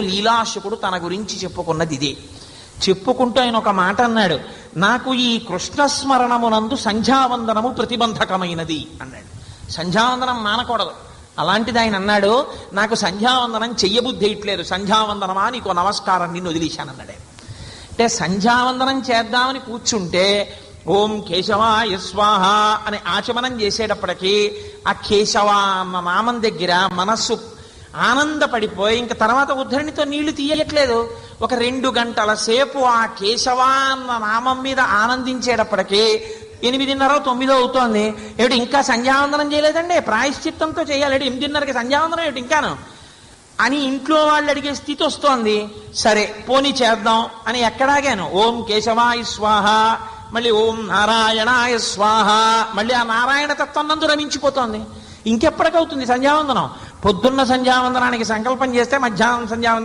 లీలాశకుడు తన గురించి చెప్పుకున్నది ఇదే. చెప్పుకుంటూ ఆయన ఒక మాట అన్నాడు నాకు ఈ కృష్ణస్మరణమునందు సంధ్యావందనము ప్రతిబంధకమైనది అన్నాడు. సంధ్యావందనం మానకూడదు. అలాంటిది ఆయన అన్నాడు నాకు సంధ్యావందనం చెయ్యబుద్ధి ఇట్లేదు. సంధ్యావందనమా? నీకు నమస్కారం నిన్ను వదిలేశానన్నాడు ఆయన. అంటే సంధ్యావందనం చేద్దామని కూర్చుంటే ఓం కేశవాయ స్వాహ అని ఆచమనం చేసేటప్పటికీ ఆ కేశవ అన్న నామం దగ్గర మనస్సు ఆనందపడిపోయి ఇంక తర్వాత ఉద్ధరణితో నీళ్ళు తీయట్లేదు. ఒక రెండు గంటల సేపు ఆ కేశవా అన్న నామం మీద ఆనందించేటప్పటికీ ఎనిమిదిన్నర తొమ్మిదో అవుతోంది. ఏమిటి ఇంకా సంధ్యావందనం చేయలేదండి? ప్రాయశ్చిత్తంతో చేయాలి. ఎనిమిదిన్నరకి సంధ్యావందనం? ఏమిటి ఇంకాను? అని ఇంట్లో వాళ్ళు అడిగే స్థితి వస్తోంది. సరే పోనీ చేద్దాం అని ఎక్కడాగాను? ఓం కేశవాయ స్వాహ మళ్ళీ ఓం నారాయణాయ స్వాహ మళ్ళీ ఆ నారాయణ తత్వం నందు రమించిపోతోంది. ఇంకెప్పటికవుతుంది సంధ్యావందనం? పొద్దున్న సంధ్యావందనానికి సంకల్పం చేస్తే మధ్యాహ్నం సంధ్యావందనం